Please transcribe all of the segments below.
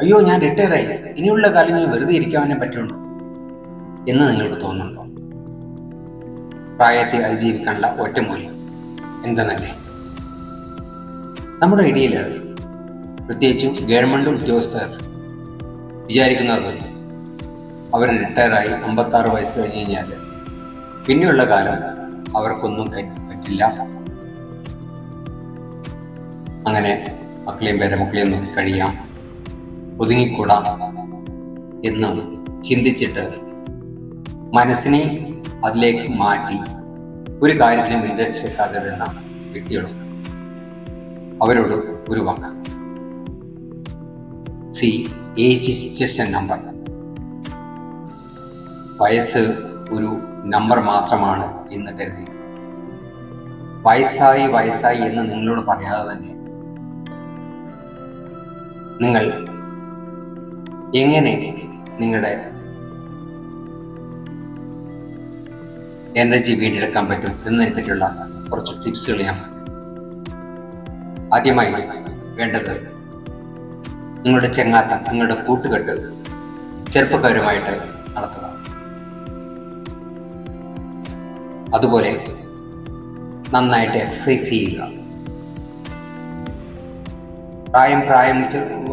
അയ്യോ ഞാൻ റിട്ടയർ ആയി ഇനിയുള്ള കാലം ഞാൻ വെറുതെ ഇരിക്കാനേ പറ്റുള്ളൂ എന്ന് നിങ്ങൾക്ക് തോന്നുന്നുണ്ടോ? പ്രായത്തെ അതിജീവിക്കാനുള്ള ഒറ്റമൂല്യം എന്തെന്നല്ലേ? നമ്മുടെ ഇടയിൽ പ്രത്യേകിച്ചും ഗവൺമെന്റ് ഉദ്യോഗസ്ഥർ വിചാരിക്കുന്നത് അവർ റിട്ടയറായി അമ്പത്താറ് വയസ്സ് കഴിഞ്ഞ് കഴിഞ്ഞാൽ പിന്നെയുള്ള കാലം അവർക്കൊന്നും പറ്റില്ല. അങ്ങനെ മക്കളെയും പേരമക്കളെയും നോക്കി കഴിയാം. ഒതുങ്ങിക്കൂടാം എന്ന് ചിന്തിച്ചിട്ട് മനസ്സിനെ അതിലേക്ക് മാറ്റി ഒരു കാര്യത്തിനും ഇൻട്രസ്റ്റ് എടുക്കാതെ വരുന്ന വ്യക്തികളുണ്ട് അവരോട് ഒരു വാക്ക്. See age just a number വയസ്സ് ഒരു നമ്പർ മാത്രമാണ് എന്ന് കരുതി. വയസ്സായി വയസ്സായി എന്ന് നിങ്ങളോട് പറയാതെ തന്നെ. നിങ്ങൾ എങ്ങനെ നിങ്ങളുടെ എനർജി വീണ്ടെടുക്കാൻ പറ്റും എന്നതിനെ പറ്റിയുള്ള കുറച്ച് ടിപ്സുകൾ ഞാൻ. ആദ്യമായി വേണ്ടത് നിങ്ങളുടെ ചെങ്ങാത്ത നിങ്ങളുടെ കൂട്ടുകെട്ട് ചെറുപ്പക്കാരുമായിട്ട് നടത്തുക അതുപോലെ നന്നായിട്ട് എക്സസൈസ് ചെയ്യുക പ്രായം പ്രായം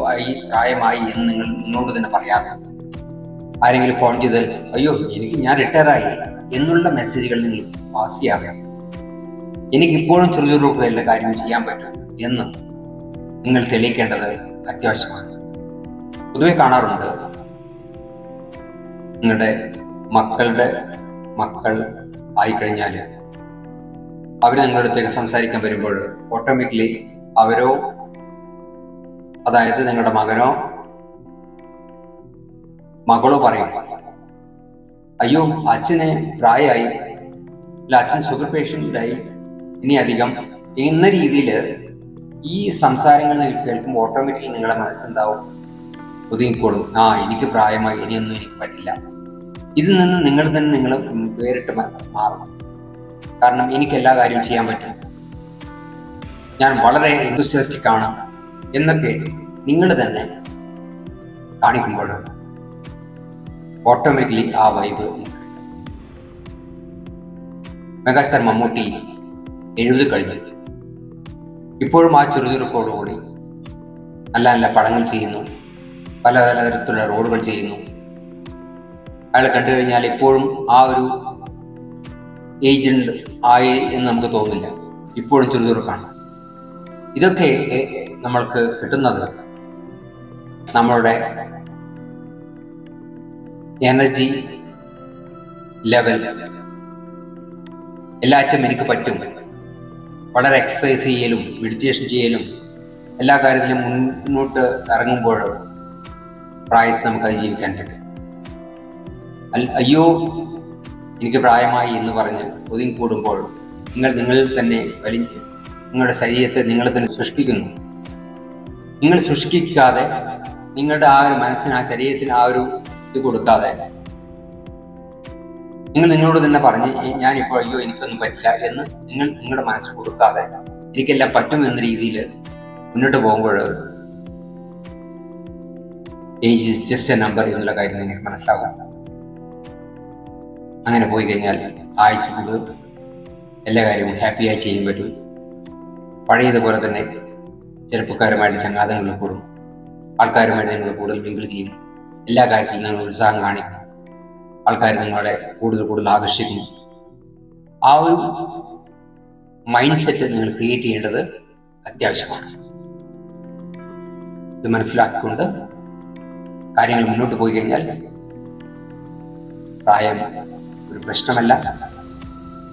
ആയി പ്രായമായി എന്ന് നിങ്ങൾ നിങ്ങളോട് തന്നെ പറയാതെ ആരെങ്കിലും ഫോൺ ചെയ്താൽ അയ്യോ എനിക്ക് ഞാൻ റിട്ടയർ ആയി എന്നുള്ള മെസ്സേജുകൾ നിങ്ങൾ പാസ് ചെയ്യാതെ എനിക്കിപ്പോഴും ഇപ്പോഴും ചെറുചെറുപ്പ് എല്ലാ കാര്യവും ചെയ്യാൻ പറ്റും എന്ന് നിങ്ങൾ തെളിയിക്കേണ്ടത് അത്യാവശ്യമാണ്. പൊതുവെ കാണാറുണ്ട് നിങ്ങളുടെ മക്കളുടെ മക്കൾ ആയിക്കഴിഞ്ഞാൽ അവരെ നിങ്ങളുടെ അടുത്തേക്ക് സംസാരിക്കാൻ വരുമ്പോൾ ഓട്ടോമാറ്റിക്കലി അവരോ അതായത് നിങ്ങളുടെ മകനോ മകളോ പറയും അയ്യോ അച്ഛന് പ്രായമായി അല്ല അച്ഛൻ ഷുഗർ പേഷ്യന്റായി ഇനി അധികം എന്ന രീതിയിൽ ഈ സംസാരങ്ങൾ കേൾക്കുമ്പോൾ ഓട്ടോമാറ്റിക്കലി നിങ്ങളുടെ മനസ്സുണ്ടാവും ഒതുങ്ങിക്കോളും. ആ എനിക്ക് പ്രായമായി ഇനിയൊന്നും എനിക്ക് പറ്റില്ല. ഇതിൽ നിന്ന് നിങ്ങൾ തന്നെ നിങ്ങൾ വേറിട്ട് മാറും. കാരണം എനിക്ക് എല്ലാ കാര്യവും ചെയ്യാൻ പറ്റും. ഞാൻ വളരെ enthusiastic ആണ്. എന്നൊക്കെ നിങ്ങൾ തന്നെ കാണിക്കുമ്പോൾ ഓട്ടോമാറ്റിക്കലി ആ വൈബ് മെഗാസ്റ്റാർ മമ്മൂട്ടി എഴുതി കഴിഞ്ഞു. ഇപ്പോഴും ആ ചെറുതുറുപ്പോടുകൂടി നല്ല നല്ല പടങ്ങൾ ചെയ്യുന്നു. പല തരത്തിലുള്ള റോഡുകൾ ചെയ്യുന്നു. അയാളെ കണ്ടു കഴിഞ്ഞാൽ ഇപ്പോഴും ആ ഒരു ഏജന്റ് ആയി എന്ന് നമുക്ക് തോന്നില്ല. ഇപ്പോഴും ചെറുചെറുക്കാണ് ഇതൊക്കെ നമ്മൾക്ക് കിട്ടുന്നത് നമ്മളുടെ എനർജി ലെവൽ എല്ലാറ്റും എനിക്ക് പറ്റും. വളരെ എക്സസൈസ് ചെയ്യലും മെഡിറ്റേഷൻ ചെയ്യലും എല്ലാ കാര്യത്തിലും മുന്നോട്ട് ഇറങ്ങുമ്പോൾ പ്രായത്തിൽ നമുക്ക് അതിജീവിക്കാൻ പറ്റും. അയ്യോ എനിക്ക് പ്രായമായി എന്ന് പറഞ്ഞ് ഒതുങ്ങിക്കൂടുമ്പോൾ നിങ്ങൾ നിങ്ങളിൽ തന്നെ വലിഞ്ഞ് നിങ്ങളുടെ ശരീരത്തെ നിങ്ങൾ തന്നെ സൃഷ്ടിക്കുന്നു. നിങ്ങൾ സൃഷ്ടിക്കാതെ നിങ്ങളുടെ ആ ഒരു മനസ്സിന് ആ ശരീരത്തിന് ആ ഒരു ഇത് കൊടുക്കാതെ നിങ്ങൾ നിങ്ങളോട് തന്നെ പറഞ്ഞ് ഇപ്പോൾ അയ്യോ എനിക്കൊന്നും പറ്റില്ല എന്ന് നിങ്ങൾ നിങ്ങളുടെ മനസ്സ് കൊടുക്കാതെ എനിക്കെല്ലാം പറ്റും എന്ന രീതിയിൽ മുന്നോട്ട് പോകുമ്പോൾ age is just a number എന്നുള്ള കാര്യം നിങ്ങൾക്ക് മനസ്സിലാകും. അങ്ങനെ പോയി കഴിഞ്ഞാൽ ആഴ്ച എല്ലാ കാര്യവും ഹാപ്പിയായി ചെയ്യാൻ പറ്റും. പഴയതുപോലെ തന്നെ ചെറുപ്പക്കാരുമായിട്ട് ചങ്ങാതങ്ങളിൽ കൂടും. ആൾക്കാരുമായിട്ട് നിങ്ങൾ കൂടുതൽ മിങ്കിൾ ചെയ്യും. എല്ലാ കാര്യത്തിലും നിങ്ങൾ ഉത്സാഹം കാണിക്കും. ആൾക്കാർ നിങ്ങളെ കൂടുതൽ കൂടുതൽ ആകർഷിക്കും. ആ ഒരു മൈൻഡ് സെറ്റ് നിങ്ങൾ ക്രിയേറ്റ് ചെയ്യേണ്ടത് അത്യാവശ്യമാണ്. ഇത് മനസ്സിലാക്കിക്കൊണ്ട് കാര്യങ്ങൾ മുന്നോട്ട് പോയി കഴിഞ്ഞാൽ പ്രായം ഒരു പ്രശ്നമല്ല.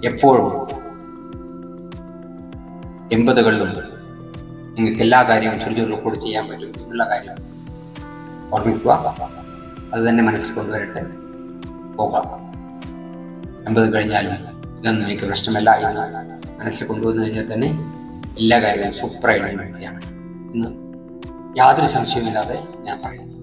എപ്പോഴും എൺപതുകളിലും നിങ്ങൾക്ക് എല്ലാ കാര്യവും ചെറു ചെറു കൂടി ചെയ്യാൻ പറ്റും എന്നുള്ള കാര്യം ഓർമ്മിക്കുക. അത് തന്നെ മനസ്സിൽ കൊണ്ടുവരട്ടെ. പോകാം. എൺപത് കഴിഞ്ഞാലും ഇതൊന്നും എനിക്ക് പ്രശ്നമല്ല എന്ന് മനസ്സിൽ കൊണ്ടുവന്നു കഴിഞ്ഞാൽ തന്നെ എല്ലാ കാര്യങ്ങളും സൂപ്പറായിട്ട് ചെയ്യാൻ പറ്റും ഇന്ന് യാതൊരു സംശയവുമില്ലാതെ ഞാൻ പറയുന്നു.